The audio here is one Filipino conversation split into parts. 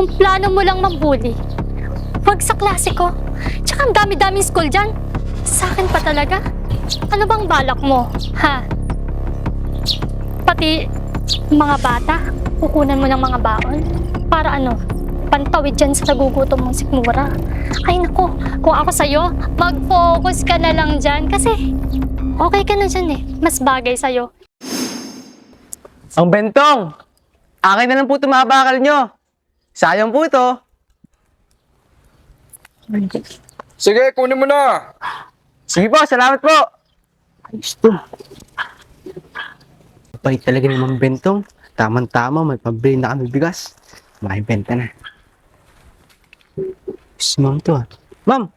Kung plano mo lang mambuli, wag sa klase ko. Tsaka ang dami-daming school dyan. Sa akin pa talaga. Ano bang balak mo, ha? Pati mga bata, kukunan mo ng mga baon. Para ano, pantawid dyan sa nagugutom mong sikmura. Ay nako, kung ako sa'yo, mag-focus ka na lang dyan. Kasi okay ka na dyan eh. Mas bagay sa'yo. Ang bentong! Akin na lang po tumabakal nyo. Sayang po ito. Sige, kunin mo na. Sige po, salamat po. Ayos to. Bait talaga ni Mang Bentong. Tamang-tama, may pabili na kami bigas. Makibenta na. Si Ma'am to ah. Ma'am,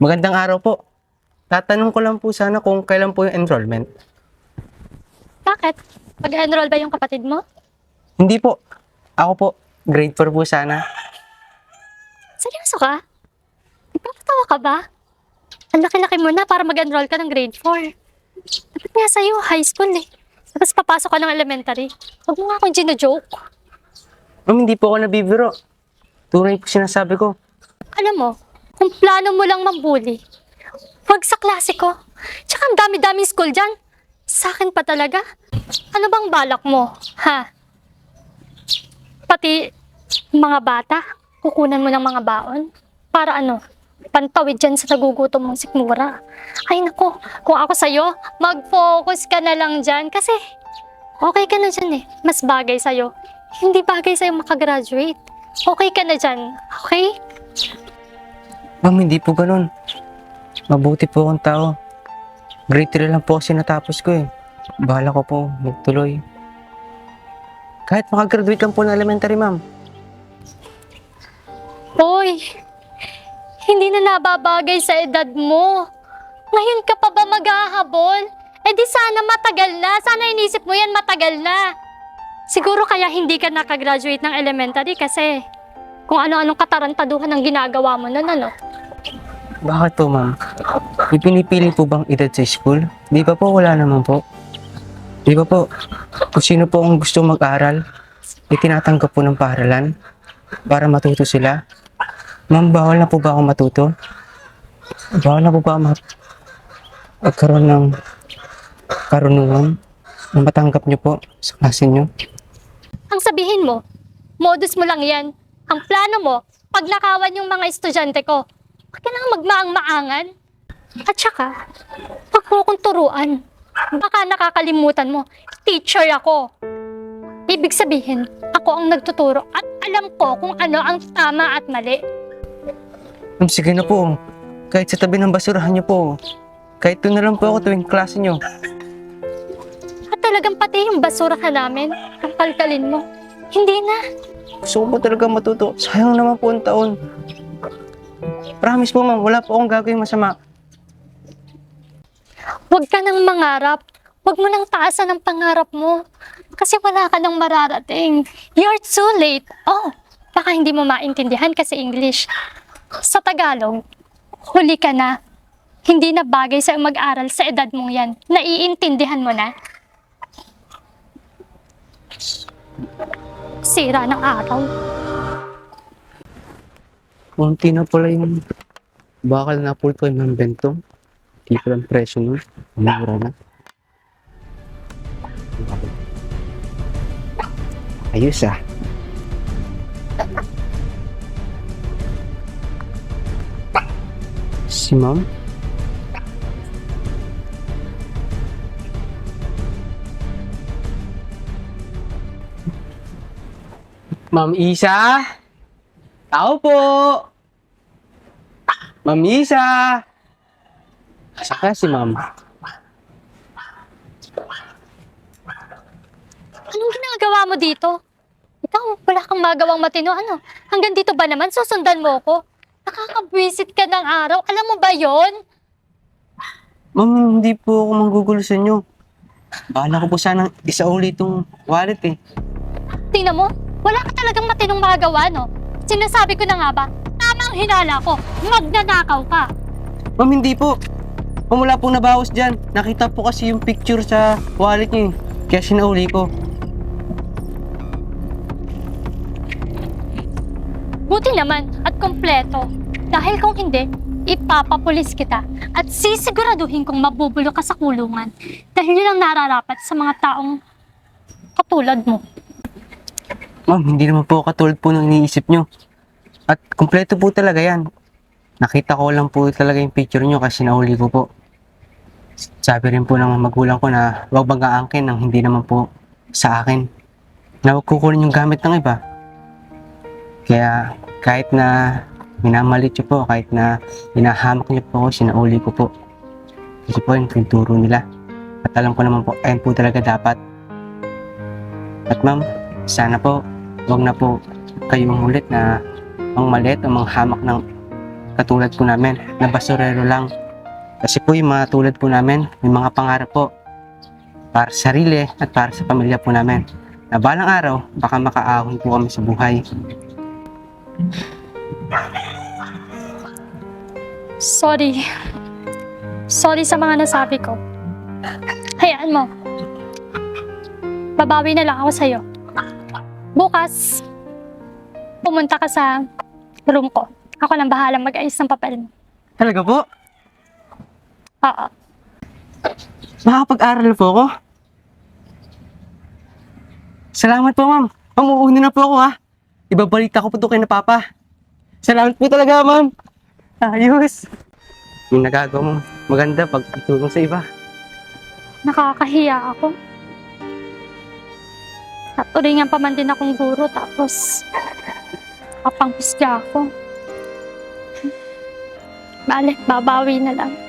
magandang araw po. Tatanong ko lang po sana kung kailan po yung enrollment. Bakit? Pag-enroll ba yung kapatid mo? Hindi po. Ako po, grade 4 po sana. Seryoso ka? Nagpapatawa ka ba? Ang laki-laki mo na para mag-enroll ka ng grade 4. Dapat nga sa'yo, high school eh. Tapos papasok ka ng elementary. Huwag mo nga akong gino-joke. Ma'am, hindi po ako nabibiro. Tunay po sinasabi ko. Alam mo, kung plano mo lang mambuli, huwag sa klase ko. Tsaka ang dami-daming school dyan. Sa akin pa talaga. Ano bang balak mo, ha? Pati mga bata, kukunan mo ng mga baon. Para ano, pantawid dyan sa nagugutom mong sikmura. Ay nako, kung ako sa'yo, mag-focus ka na lang dyan. Kasi okay ka na dyan eh. Mas bagay sa'yo. Hindi bagay sa'yo makagraduate. Okay ka na dyan, okay? Ma'am, hindi po ganun. Mabuti po akong tao. Grade 3 lang po kasi natapos ko eh. Bahala ko po magtuloy. Kahit makagraduate lang po ng elementary, ma'am. Hoy, hindi na nababagay sa edad mo. Ngayon ka pa ba maghahabol? Eh di sana matagal na. Sana inisip mo yan matagal na. Siguro kaya hindi ka nakagraduate ng elementary kasi kung ano-anong katarantaduhan ang ginagawa mo nun, ano? Bakit po, ma'am? May pinipili po bang edad sa school? Di ba po wala naman po? Di ba po, kung sino po ang gusto mag-aral, ay tinatanggap po ng paaralan para matuto sila. Ma'am, bawal na po ba ako matuto? Bawal na po ba ma magkaroon ng karunungan na matanggap niyo po sa klase niyo? Ang sabihin mo, modus mo lang yan. Ang plano mo, pag nakawan yung mga estudyante ko, huwag ka nang magmaang-maangan. At saka, huwag. Baka nakakalimutan mo, teacher ako. Ibig sabihin, ako ang nagtuturo at alam ko kung ano ang tama at mali. Ma'am, sige na po. Kahit sa tabi ng basurahan niyo po. Kahit doon na lang po ako tuwing klase niyo. At talagang pati yung basura ka namin, ang kalkalin mo. Hindi na. Gusto ko po talaga matuto. Sayang naman po ang taon. Promise po ma'am, wala po akong gagawin masama. Huwag ka nang mangarap. Huwag mo nang taasan ang pangarap mo. Kasi wala ka nang mararating. You're too late. Oh, baka hindi mo maintindihan kasi English. Sa Tagalog, huli ka na. Hindi na bagay sa mag-aral sa edad mong yan. Naiintindihan mo na. Sira ng araw. Kunti na pala yung bakal na pulpo ng bentong. Pa lang presyo nun. Mura na. Ayos ah. Si ma'am? Ma'am Isa? Tao po! Ma'am Isa! Saka si ma'am. Anong ginagawa mo dito? Ikaw, wala kang magawang matino. Ano? Hanggang dito ba naman susundan mo ko? Nakakabwisit ka ng araw. Alam mo ba yon? Ma'am, hindi po ako manggugulo sa inyo. Bahala ko po sanang isauli itong wallet eh. Tingnan mo, wala ka talagang matinong magagawa, no? Sinasabi ko na nga ba, tamang hinala ko, magnanakaw ka. Ma'am, hindi po. Kung wala pong nabawas dyan, nakita po kasi yung picture sa wallet niyo eh. Kaya sinauli ko. Buti naman at kompleto. Dahil kung hindi, ipapapulis kita at sisiguraduhin kong mabubulo ka sa kulungan dahil yun ang nararapat sa mga taong katulad mo. Ma'am, hindi naman po katulad po ng iniisip nyo. At kumpleto po talaga yan. Nakita ko lang po talaga yung picture nyo kasi nahuli ko po. Sabi rin po ng magulang ko na huwag bang aangkin ng hindi naman po sa akin. Na huwag kukunin yung gamit ng iba. Kaya kahit na minamalit nyo po, kahit na hinahamak nyo po ako, sinauli ko po. Kasi po yung turo nila. At alam ko naman po, ayun po talaga dapat. At ma'am, sana po, wag na po kayong ulit na ang maliit o mga hamak ng katulad po namin na basurero lang. Kasi po yung mga tulad po namin, may mga pangarap po para sa sarili at para sa pamilya po namin. Na balang araw, baka makaahon po kami sa buhay. Sorry. Sorry sa mga nasabi ko. Hayaan mo. Babawi na lang ako sa'yo. Bukas, pumunta ka sa room ko. Ako nang bahala mag-ayos ng papel mo. Talaga po? Oo. Makakapag-aral po ako? Salamat po ma'am. Pamuuna na po ako ha. Ibabalita ko po to kay na papa. Salamat po talaga ma'am. Ayos. Yung nagagawa mo, maganda pag tutulong sa iba. Nakakahiya ako. Naturingan pa man din akong guro tapos kapanghusga ako. Bale, babawi na lang.